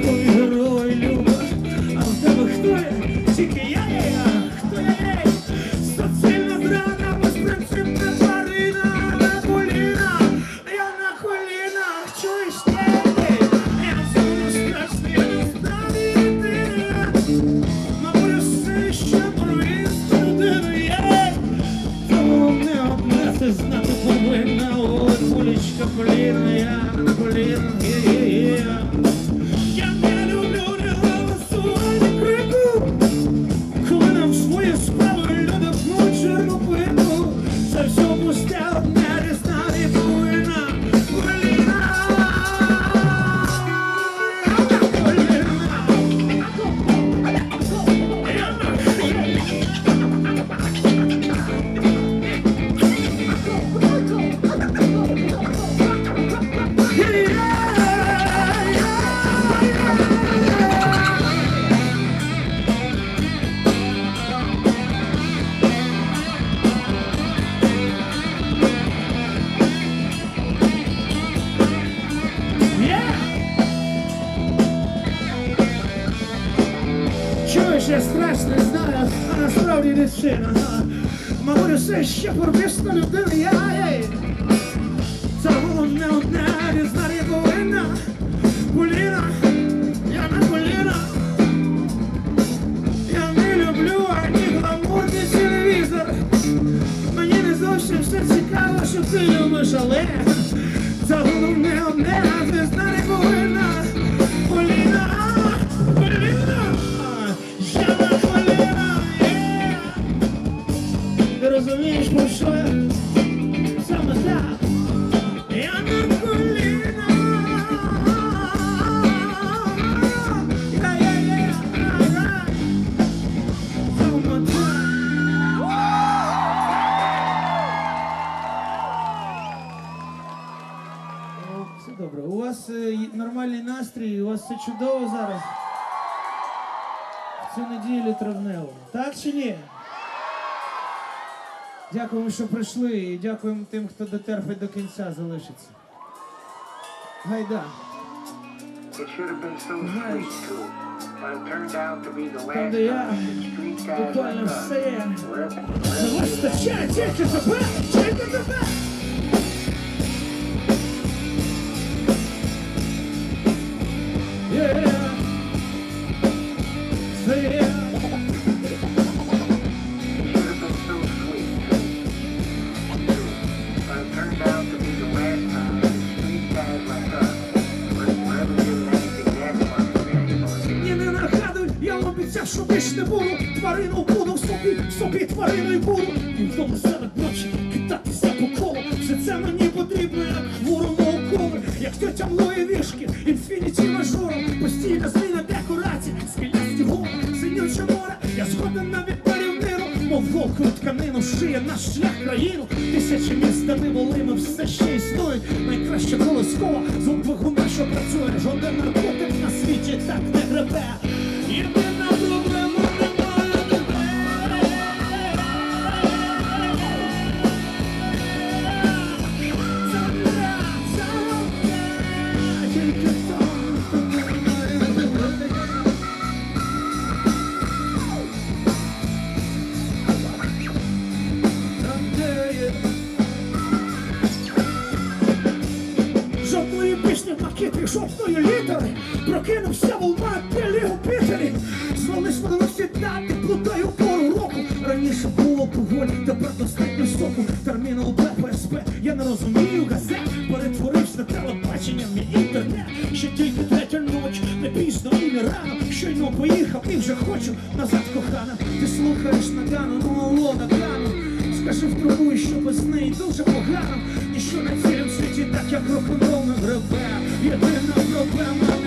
Estoy шале, це головне одне, а не повинна. цю неділю травневу. Так чи ні? Дякуємо, що прийшли, і дякуємо тим, хто дотерпить до кінця залишиться. Гайда. Там, де я буквально все. є. Не вистачає тільки тебе, тільки тебе. собі, собі твариною буду, і вдома серед ночі китатися по колу. Все це мені потрібно, як хворому окови, як тетя млої вішки, інфініті мажором, постійна зміна декорацій, скелясті гори, синюче море, я згоден навіть відпарів миру, мов вовк у тканину, шиє наш шлях країну. Тисячі містами волими все ще існують. Найкраща колоскова, звук двигуна, що працює, жоден наркотик на світі так не гребе. жовтої літери, прокинувся волна білі губителі. Знову сподивився дати, плутаю пору року. Раніше було поволі, тепер достатньо соку. Терміну ППСП, я не розумію газет, перетворився на телебачення, мій інтернет. Ще тільки третя ноч, не пізно і не рано. Щойно поїхав і вже хочу назад, кохана. Ти слухаєш нагану, ну алло, нагану. Скажи в трубу, що без неї дуже погано, ніщо не на як пропоновим гребе, єдина проблема.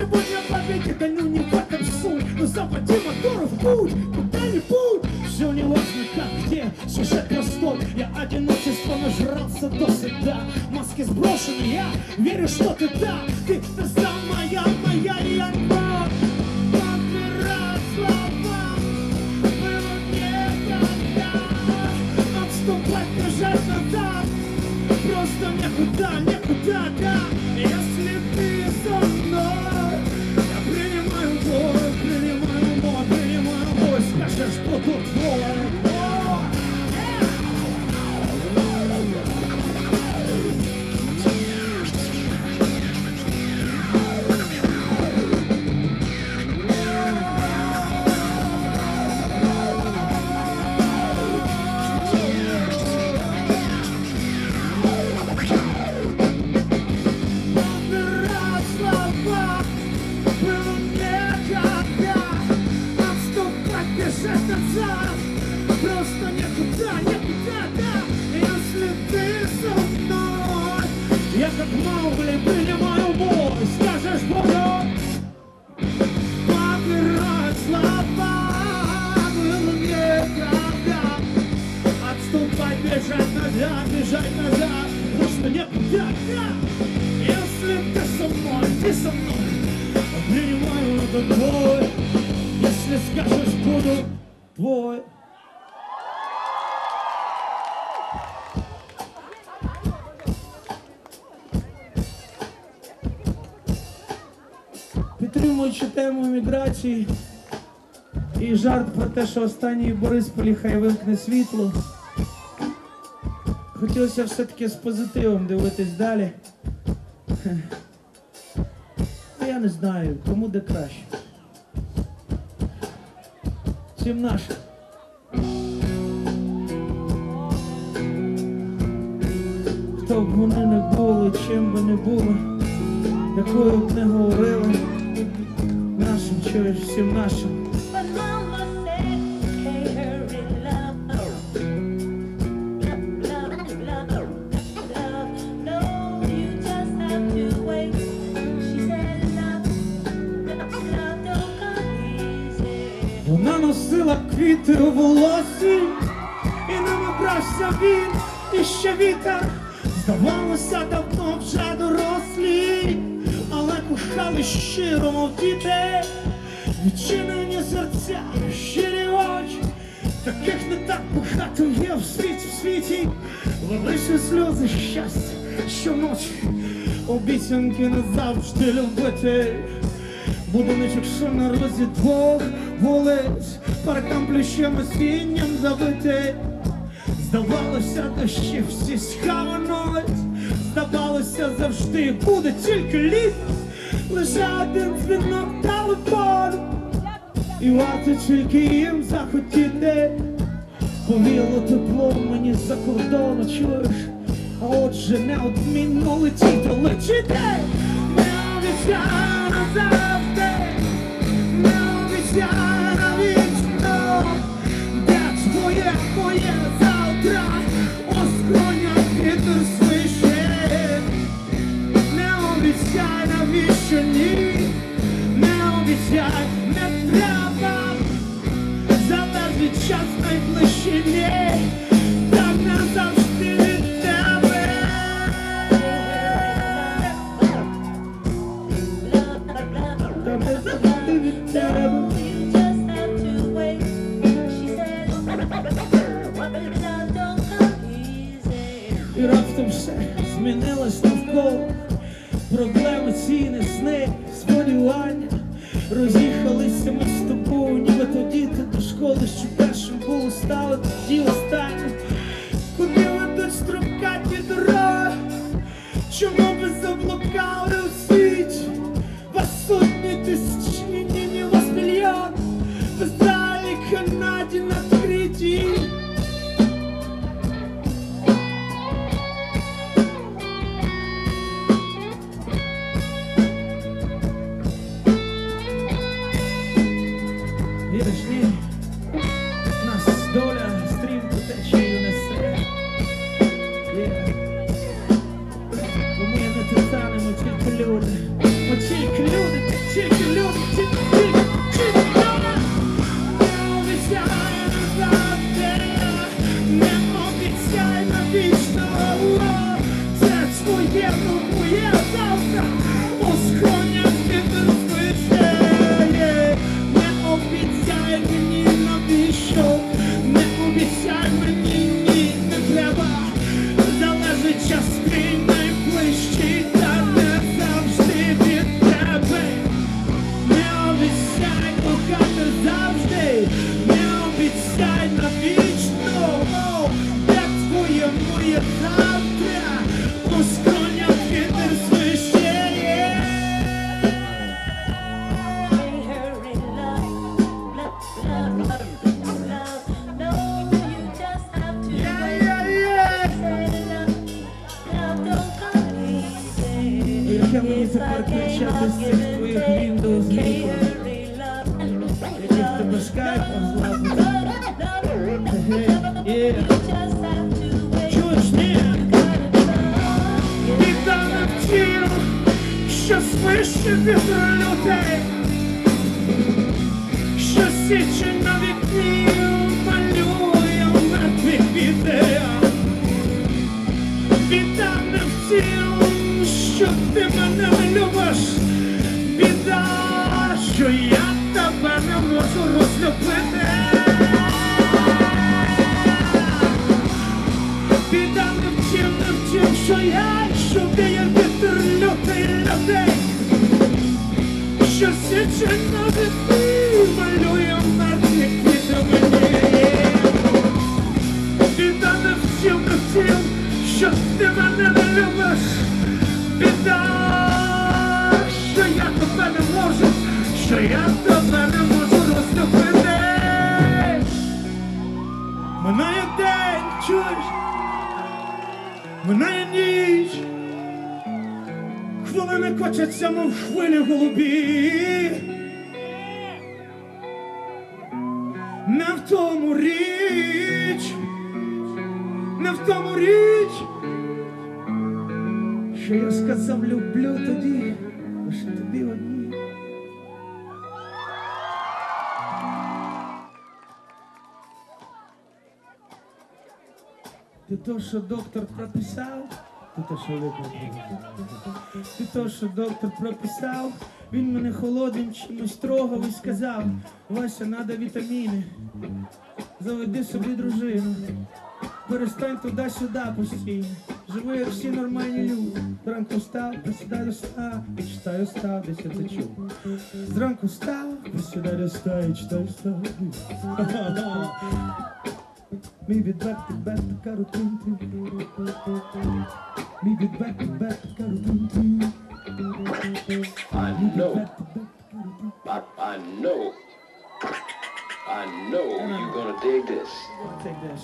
We. нельзя бежать назад, потому что нет пятна. Если ты со мной, ты со мной, принимаю этот бой. Если скажешь, буду твой. Підтримуючи тему міграції і жарт про те, що останній Борис Поліхай вимкне світло. Хотілося все-таки з позитивом дивитись далі. Хе. Ну, я не знаю, кому де краще. Всім наше. Хто б вони не були, чим би не були, якою б не говорили, нашим чуєш всім нашим. Квіти у волосі, і ними брався він, і ще вітер. Здавалося, давно вже дорослі, але кохали щиро, мов діти, відчинені серця, щирі очі, таких не так багато є в світі, в світі, лише сльози щастя щоночі, обіцянки назавжди любити. Будиночок, що на розі двох вулиць, паркам плющем осінням забитий. Здавалося, дощі всі схавануть, здавалося, завжди буде тільки літ, лише один дзвінок телефону, і варто тільки їм захотіти. Повіло тепло мені за кордону, чуєш, а отже неодмінно летіти, летіти, не обіцяю назавжди, не обіцяю не свище вітер що січе на малює мертвих відео. Біда не в що ти мене любиш, біда що я тебе не можу розлюбити. Не вчив, не вчив, що я, що ти мене не любиш. Біда, що я тебе не можу, що я тебе не можу розлюбити. Минає день, чуєш? Минає. Хвилини кочаться, мов хвилі голубі. Не в тому річ, не в тому річ, що я сказав люблю тоді, лише тобі одній. Ти то, що доктор прописав, ти то, що лікар прописав. Ти то, що доктор прописав, він мене холодним чимось трогав і сказав, Вася, надо вітаміни, заведи собі дружину. Перестань туди-сюди постійно. Живи, як всі нормальні люди. Зранку встав, присідай до ста, і читаю став, десь я це чув. Зранку встав, присідай до ста, і читаю став. Мій від бек to back така рутинка. Мій від бек to back така рутинка. I Мій від know, back to back така рутинка. I, I know, I know you're gonna dig this. Take this.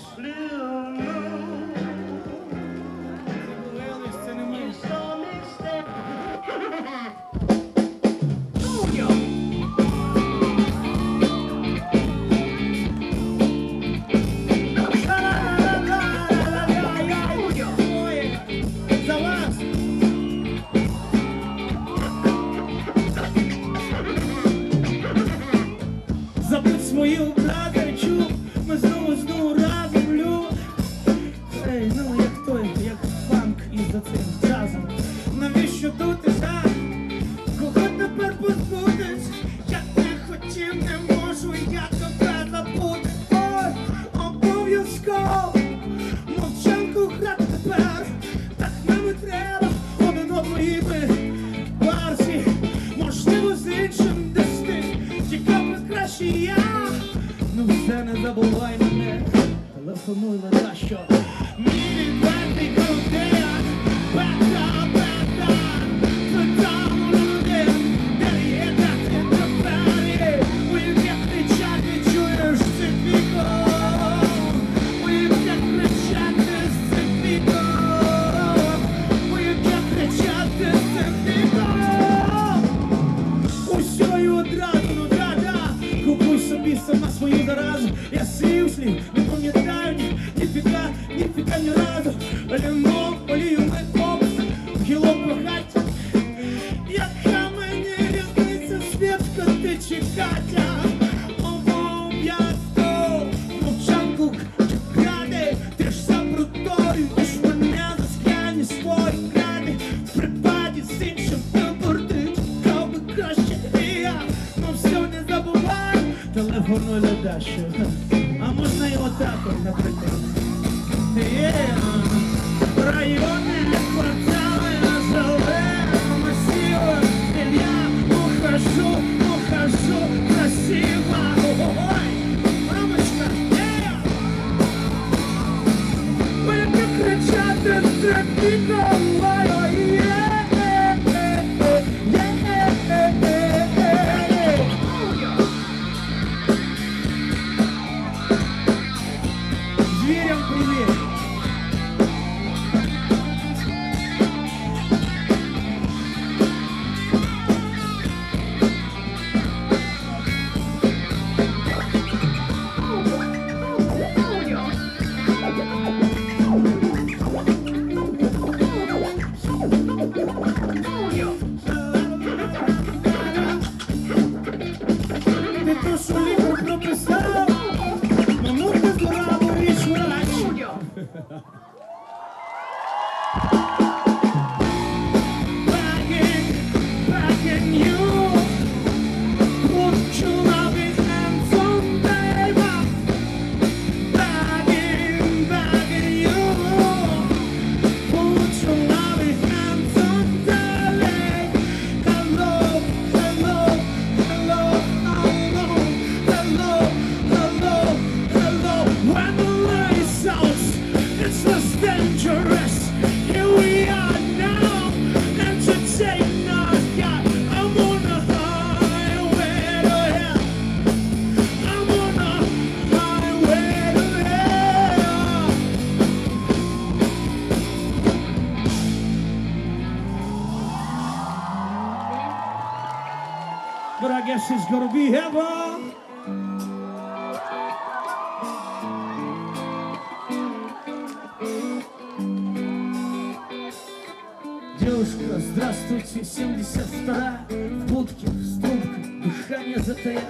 Би краще я. Ну все, не забувай мене. Телефонуй на що. Мій відвертий контент. Собі сама свою заразу Я слів слів, не пам'ятаю ні, ніфіга, ніфіга ні разу. Лімон, телефонуй ледащо А можна і отак от, наприклад 72 В будке, с трубкой, дыхание затая.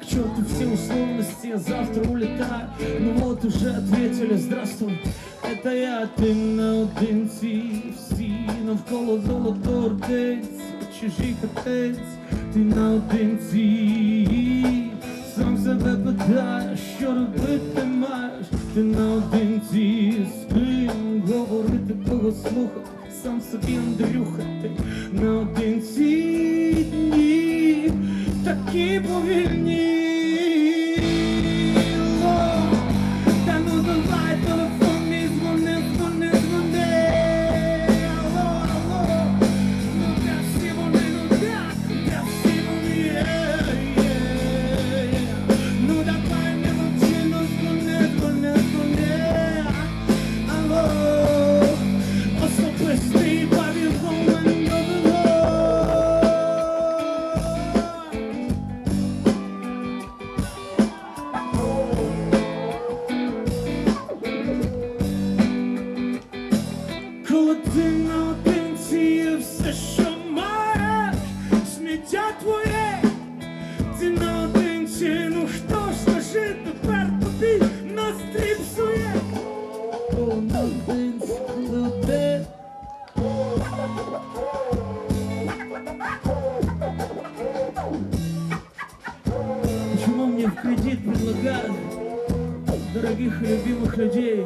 К черту все условности, я завтра улетаю. Ну вот уже ответили, здравствуй. Это я, ти наодинці Всі навколо золото ртець Чужий катець, ти наодинці Сам себе питаєш, що робити маєш Ти наодинці з ким говорити, кого слухати Сам собі Андрюха, ти наодинці дні Такі повільні кредит предлагают дорогих и любимых людей?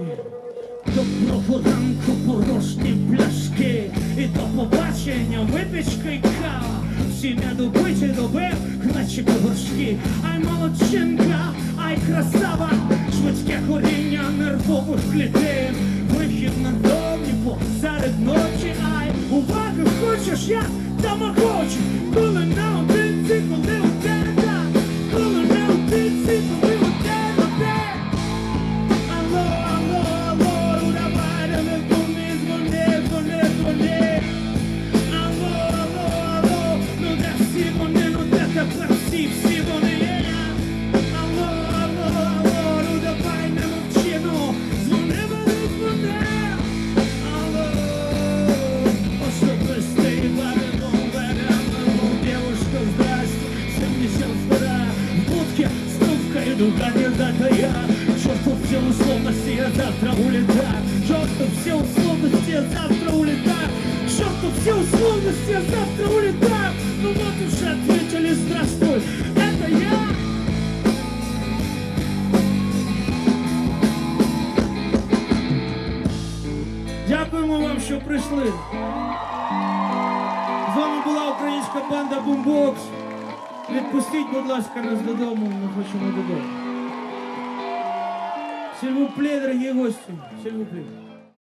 До пропоранку порожні пляшки І до побачення випічка й кава Всі недобиті доби, наче горшки Ай молодчинка, ай красава Швидке коріння нервових клітин Вихід на довгі посеред ночі Ай, уваги хочеш я тамагочі Коли ласка, нас додому, ми хочемо додому. Vous дорогі гості, plaît.